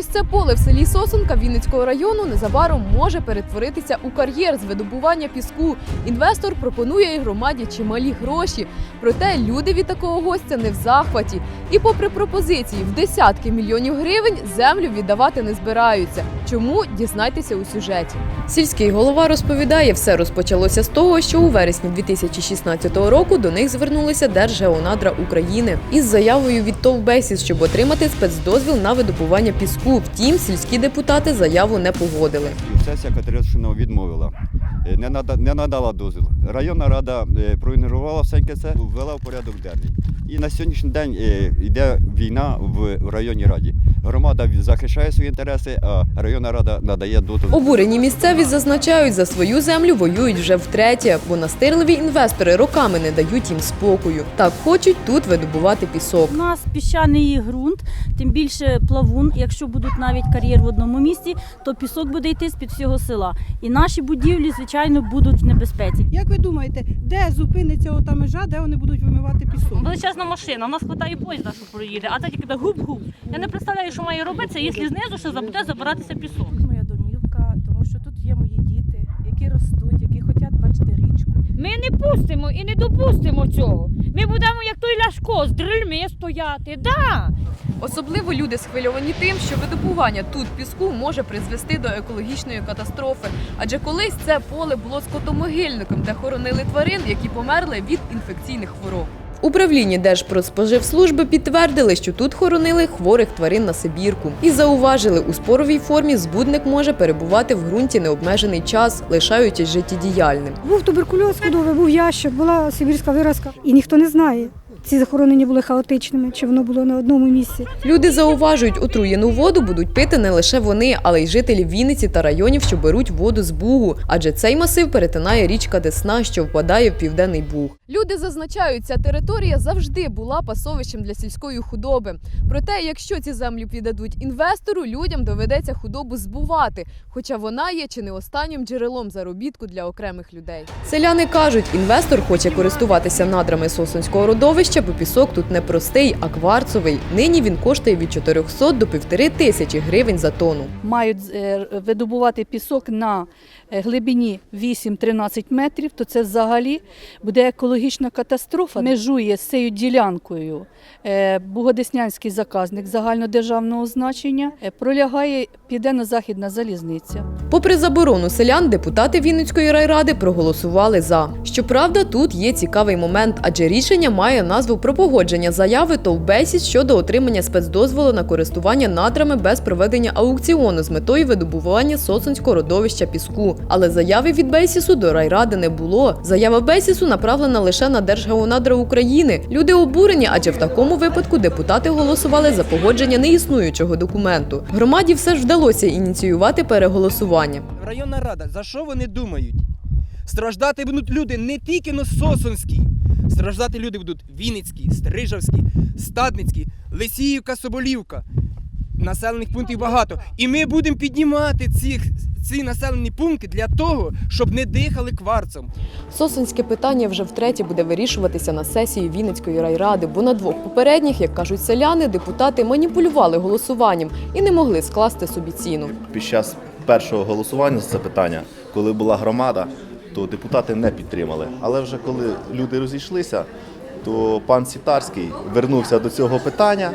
Ось це поле в селі Сосонка Вінницького району незабаром може перетворитися у кар'єр з видобування піску. Інвестор пропонує громаді чималі гроші. Проте люди від такого гостя не в захваті. І попри пропозиції в десятки мільйонів гривень землю віддавати не збираються. Чому дізнайтеся у сюжеті? Сільський голова розповідає, все розпочалося з того, що у вересні 2016 року до них звернулися Держгеонадра України із заявою від ТОВ «Бесіс», щоб отримати спецдозвіл на видобування піску. Втім, сільські депутати заяву не погодили. Сесія Катеринщина відмовила, е, не надала дозвіл. Районна рада е, проігнорувала все це, ввела в порядок денний. І на сьогоднішній день е, йде війна в, районній раді. Громада захищає свої інтереси, а районна рада надає дозвіл. Обурені місцеві зазначають, за свою землю воюють вже втретє, бо настирливі інвестори роками не дають їм спокою. Так хочуть тут видобувати пісок. У нас піщаний ґрунт, тим більше плавун. Якщо будуть навіть кар'єр в одному місці, то пісок буде йти з під всього села. І наші будівлі, звичайно, будуть в небезпеці. Як ви думаєте, де зупиниться ота межа, де вони будуть вимивати пісок? Величезна машина, у нас хватає поїзда, що проїде, а це тільки так гуп-гуп. Я не представляю, що має робитися, якщо знизу ще буде забиратися пісок. моя домівка, тому що тут є мої діти, які ростуть, які хочуть бачити річку. Ми не пустимо і не допустимо цього. Ми будемо як той Ляшко з дрильми стояти. Да. Особливо люди схвильовані тим, що видобування тут піску може призвести до екологічної катастрофи. Адже колись це поле було скотомогильником, де хоронили тварин, які померли від інфекційних хвороб. Управлінні Держпродспоживслужби підтвердили, що тут хоронили хворих тварин на Сибірку. І зауважили, у споровій формі збудник може перебувати в ґрунті необмежений час, лишаючись життєдіяльним. Був туберкульоз худовий, був ящик, була сибірська виразка. І ніхто не знає, ці захоронення були хаотичними, чи воно було на одному місці. Люди зауважують, отруєну воду будуть пити не лише вони, але й жителі Вінниці та районів, що беруть воду з Бугу, адже цей масив перетинає річка Десна, що впадає в південний Буг. Люди зазначають, ця територія завжди була пасовищем для сільської худоби. Проте, якщо ці землі віддадуть інвестору, людям доведеться худобу збувати, хоча вона є чи не останнім джерелом заробітку для окремих людей. Селяни кажуть, інвестор хоче користуватися надрами сосонського родовища, бо пісок тут не простий, а кварцовий. Нині він коштує від 400 до півтори тисячі гривень за тонну. мають е, видобувати пісок на е, глибині 8-13 метрів, то це взагалі буде екологічна катастрофа. Межує з цією ділянкою е, Бугодеснянський заказник загальнодержавного значення, пролягає південно-західна залізниця. Попри заборону селян, депутати Вінницької райради проголосували за. Щоправда, тут є цікавий момент, адже рішення має назву про погодження заяви ТОВ «Бесіс» щодо отримання спецдозволу на користування надрами без проведення аукціону з метою видобування социнського родовища піску. Але заяви від Бесісу до райради не було. Заява Бесісу направлена лише на Держгеонадра України. Люди обурені, адже в такому випадку депутати голосували за погодження неіснуючого документу. Громаді все ж вдалося ініціювати переголосування. Районна рада, за що вони думають? Страждати будуть люди не тільки на Сосонській. Страждати люди будуть Вінницькі, Стрижавські, Стадницькі, Лисіївка, Соболівка. Населених пунктів багато. І ми будемо піднімати ці, ці населені пункти для того, щоб не дихали кварцем. Сосонське питання вже втретє буде вирішуватися на сесії Вінницької райради, бо на двох попередніх, як кажуть селяни, депутати маніпулювали голосуванням і не могли скласти собі ціну. Під час першого голосування за це питання, коли була громада, то депутати не підтримали. Але вже коли люди розійшлися, то пан Сітарський вернувся до цього питання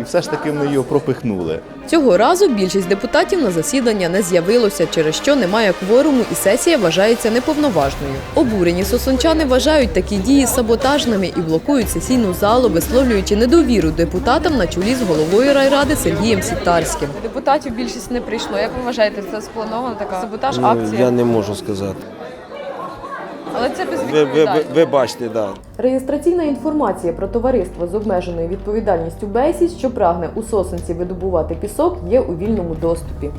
і все ж таки вони його пропихнули. Цього разу більшість депутатів на засідання не з'явилося, через що немає кворуму і сесія вважається неповноважною. Обурені сосончани вважають такі дії саботажними і блокують сесійну залу, висловлюючи недовіру депутатам на чолі з головою райради Сергієм Сітарським. Депутатів більшість не прийшло. Як ви вважаєте, це спланована така саботаж Ну, Я не можу сказати. Але це без Ви, ви, ви, ви бачите, так. Да. Реєстраційна інформація про товариство з обмеженою відповідальністю Бейсіс, що прагне у сосенці видобувати пісок, є у вільному доступі.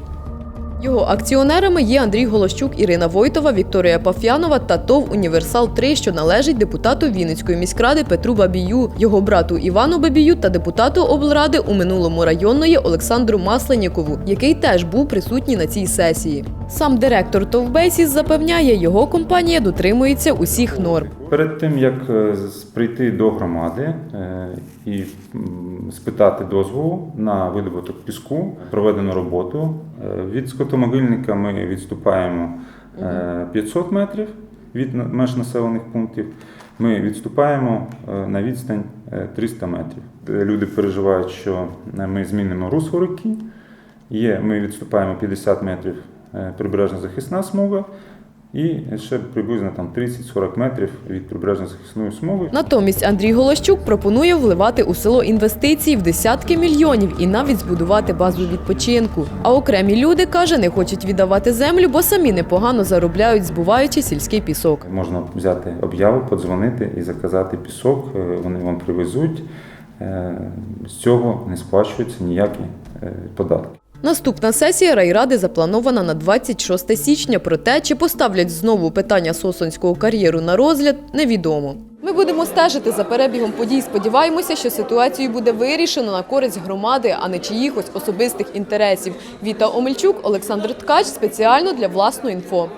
Його акціонерами є Андрій Голощук, Ірина Войтова, Вікторія Паф'янова та ТОВ Універсал 3 що належить депутату Вінницької міськради Петру Бабію, його брату Івану Бабію та депутату облради у минулому районної Олександру Масленікову, який теж був присутній на цій сесії. Сам директор Товбейсіс запевняє, його компанія дотримується усіх норм. Перед тим як е, прийти до громади е, і спитати дозволу на видобуток піску, проведено роботу. Е, Від скотомогильника ми відступаємо е, 500 метрів від меж населених пунктів. Ми відступаємо на відстань е, 300 метрів. Люди переживають, що ми змінимо русло реки. Є, ми відступаємо 50 метрів прибережна захисна смуга. І ще приблизно там 30-40 метрів від прибережної захисної смуги. Натомість Андрій Голощук пропонує вливати у село інвестиції в десятки мільйонів і навіть збудувати базу відпочинку. А окремі люди каже, не хочуть віддавати землю, бо самі непогано заробляють, збуваючи сільський пісок. Можна взяти об'яву, подзвонити і заказати пісок. е, Вони вам привезуть. Е, З цього не сплачуються ніякі е, податки. Наступна сесія райради запланована на 26 січня. Проте, чи поставлять знову питання сосонського кар'єру на розгляд, невідомо. Ми будемо стежити за перебігом подій. Сподіваємося, що ситуацію буде вирішено на користь громади, а не чиїхось особистих інтересів. Віта Омельчук, Олександр Ткач спеціально для власної інфо.